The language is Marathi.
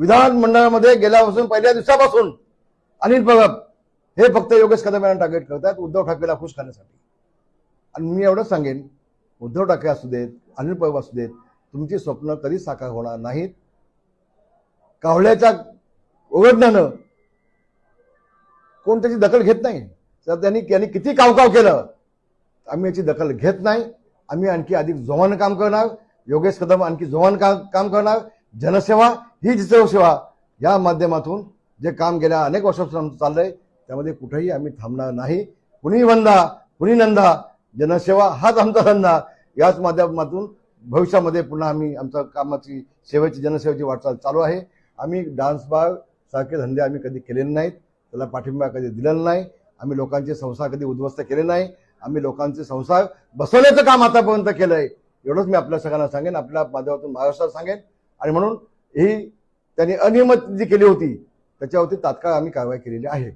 विधानमंडळामध्ये गेल्यापासून पहिल्या दिवसापासून अनिल परब हे फक्त योगेश कदम यांना टार्गेट करतात उद्धव ठाकरेला खुश करण्यासाठी. आणि मी एवढंच सांगेन उद्धव ठाकरे असू देत अनिल परब असू देत तुमची स्वप्न कधी साकार होणार नाहीत. कावळ्याच्या ओघडण्यानं कोण त्याची दखल घेत नाही? तर त्यांनी त्यांनी किती कावकाव केलं आम्ही याची दखल घेत नाही. आम्ही आणखी अधिक जोमानं काम करणार. योगेश कदम आणखी जोमानं काम काम करणार. जनसेवा ही सेवा या माध्यमातून जे काम गेल्या अनेक वर्षापासून आमचं चाललंय त्यामध्ये कुठेही आम्ही थांबणार नाही. कुणी वंदा कुणी नंदा जनसेवा हाच आमचा धंदा. याच माध्यमातून भविष्यामध्ये पुन्हा आम्ही आमच्या कामाची सेवेची जनसेवेची वाटचाल चालू आहे. आम्ही डान्स बार सारखे धंदे आम्ही कधी केलेले नाहीत. त्याला पाठिंबा कधी दिलेला नाही. आम्ही लोकांचे संसार कधी उद्ध्वस्त केले नाही. आम्ही लोकांचे संसार बसवण्याचं काम आतापर्यंत केलंय. एवढंच मी आपल्या सगळ्यांना सांगेन. आपल्या माध्यमातून महाराष्ट्रात सांगेन. आणि म्हणून ही त्यांनी अनियमित जी केली होती. त्याच्यावरती तात्काळ आम्ही कारवाई केलेली आहे.